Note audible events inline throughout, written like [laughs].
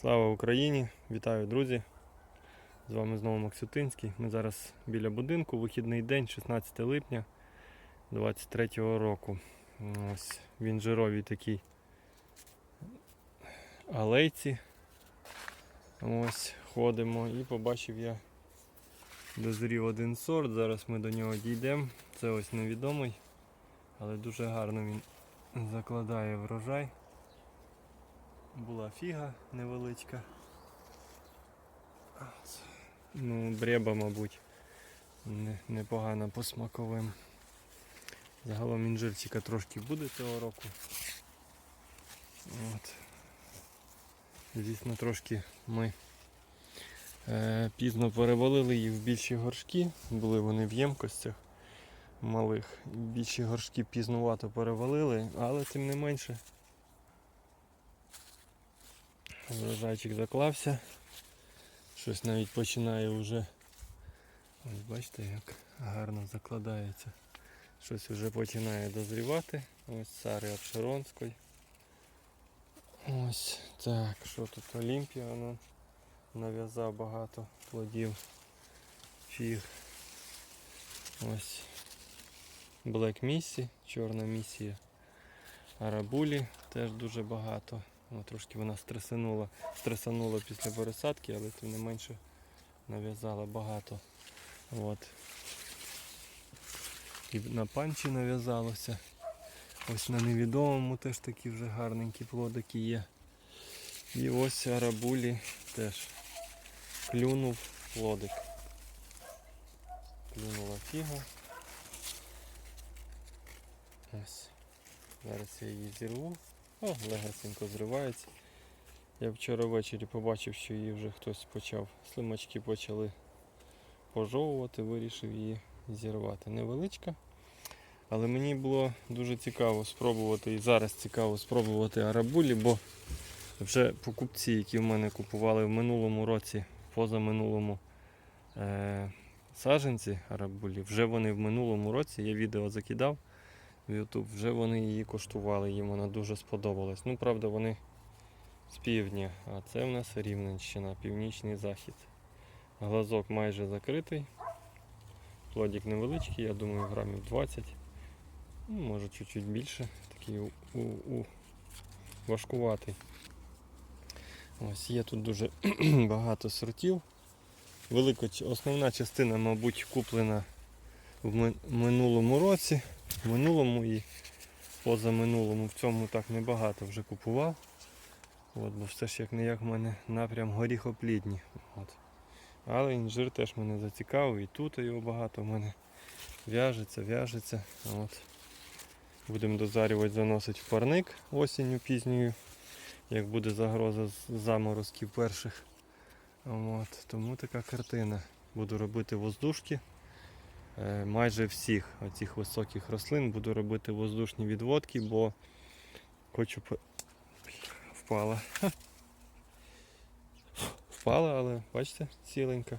Слава Україні! Вітаю, друзі! З вами знову Максютинський. Ми зараз біля будинку, вихідний день, 16 липня 23 року. Ось він жировій такій алейці. Ось ходимо і побачив я дозрів один сорт. Зараз ми до нього дійдемо. Це ось невідомий, але дуже гарно він закладає врожай. Була фіга невеличка. Ну, бреба, мабуть, не- непогана по смаковим. Загалом інжирчика трошки буде цього року. От. Звісно, трошки ми е, пізно перевалили їх в більші горшки. Були вони в ємкостях малих. Більші горшки пізнувато перевалили, але тим не менше Врожайчик заклався. Щось навіть починає вже. Ось бачите, як гарно закладається. Щось вже починає дозрівати. Ось Сари Обширонської. Ось так, що тут Олімпія воно нав'язав багато плодів. Фіг. Ось Black Missy, чорна місія. Арабулі теж дуже багато. Ну, трошки вона стресанула, стресанула після пересадки, але тим не менше нав'язала багато. От. І на панчі нав'язалося. Ось на невідомому теж такі вже гарненькі плодики є. І ось арабулі теж клюнув плодик. Клюнула фіга. Ось. Зараз я її зірву. О, легесенько зривається. Я вчора ввечері побачив, що її вже хтось почав. Слимачки почали пожовувати, вирішив її зірвати. Невеличка. Але мені було дуже цікаво спробувати і зараз цікаво спробувати арабулі, бо вже покупці, які в мене купували в минулому році, позаминулому е- саджанці арабулі, вже вони в минулому році, я відео закидав в YouTube, вже вони її коштували, їм вона дуже сподобалась. Ну, правда, вони з півдня, а це в нас Рівненщина, північний захід. Глазок майже закритий. Плодик невеличкий, я думаю, грамів 20. Ну, може чуть-чуть більше. Такий у, у, у, важкуватий. Ось є тут дуже [clears throat] багато сортів. Велика основна частина, мабуть, куплена в минулому році. Минулому і позаминулому в цьому так небагато вже купував. От, бо все ж як не як в мене напрям горіхоплідні. От. Але інжир теж мене зацікавив і тут його багато в мене в'яжеться, в'яжеться. От. Будемо дозарювати, заносити в парник осінню пізньою, як буде загроза з заморозків перших. От. Тому така картина. Буду робити воздушки. Е, майже всіх оцих високих рослин буду робити воздушні відводки, бо хочу впала. [laughs] Впала, але бачите, ціленька.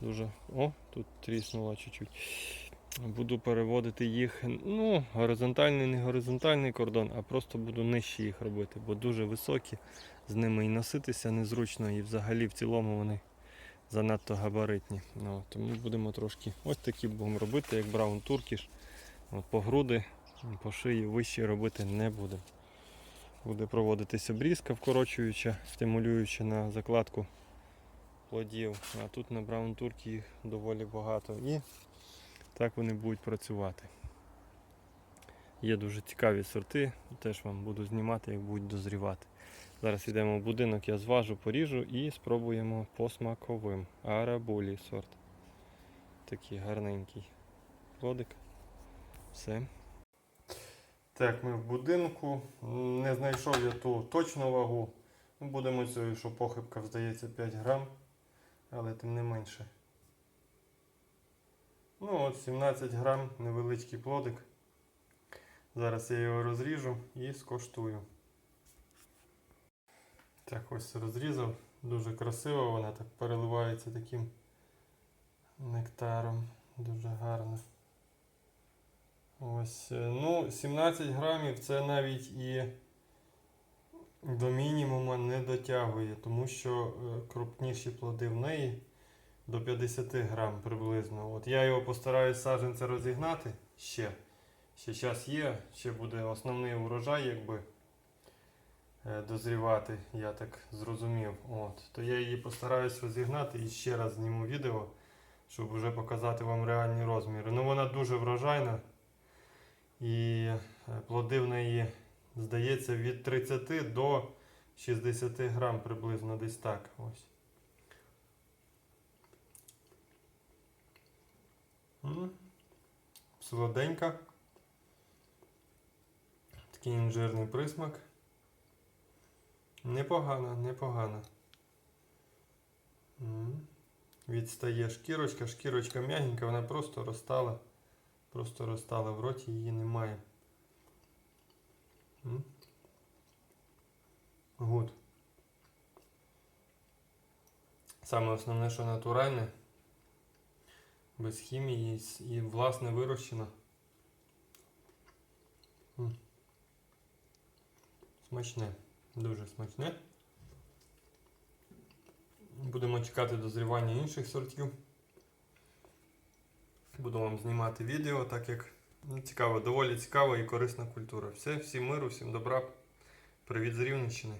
Дуже. О, тут тріснула чуть-чуть. Буду переводити їх, ну, горизонтальний, не горизонтальний кордон, а просто буду нижче їх робити, бо дуже високі, з ними і носитися незручно, і взагалі в цілому вони занадто габаритні. Ну, тому будемо трошки ось такі будемо робити, як Браун Туркіш. По груди, по шиї вище робити не будемо. Буде проводитися обрізка, вкорочуюча, стимулююча на закладку плодів. А тут на Браун Туркі їх доволі багато. І так вони будуть працювати. Є дуже цікаві сорти, теж вам буду знімати, як будуть дозрівати. Зараз йдемо в будинок, я зважу, поріжу і спробуємо по смаковим. Арабулі сорт. Такий гарненький плодик. Все. Так, ми в будинку. Не знайшов я ту точну вагу. Ну, Будемо цією, що похибка здається 5 грам, але тим не менше. Ну от 17 грам, невеличкий плодик. Зараз я його розріжу і скоштую. Так, ось розрізав. Дуже красиво, вона так переливається таким нектаром. Дуже гарно. Ось, е, ну, 17 грамів це навіть і до мінімуму не дотягує, тому що е, крупніші плоди в неї до 50 грам приблизно. От я його постараюсь саджанця розігнати ще. Ще час є, ще буде основний урожай, якби дозрівати, я так зрозумів. От. То я її постараюсь розігнати і ще раз зніму відео, щоб вже показати вам реальні розміри. Ну вона дуже врожайна. І е, плоди в неї, здається, від 30 до 60 грам приблизно десь так. Ось. Солоденька. Такий інжирний присмак. Непогано, непогано. М. Відстає шкірочка, шкірочка м'ягенька, вона просто розтала. Просто розтала в роті, її немає. М. Гуд. Саме основне, що натуральне, без хімії і власне вирощено. М. Смачне, дуже смачне. Будемо чекати дозрівання інших сортів. Буду вам знімати відео, так як ну, цікаво, доволі цікава і корисна культура. Все, всім миру, всім добра. Привіт з Рівненщини.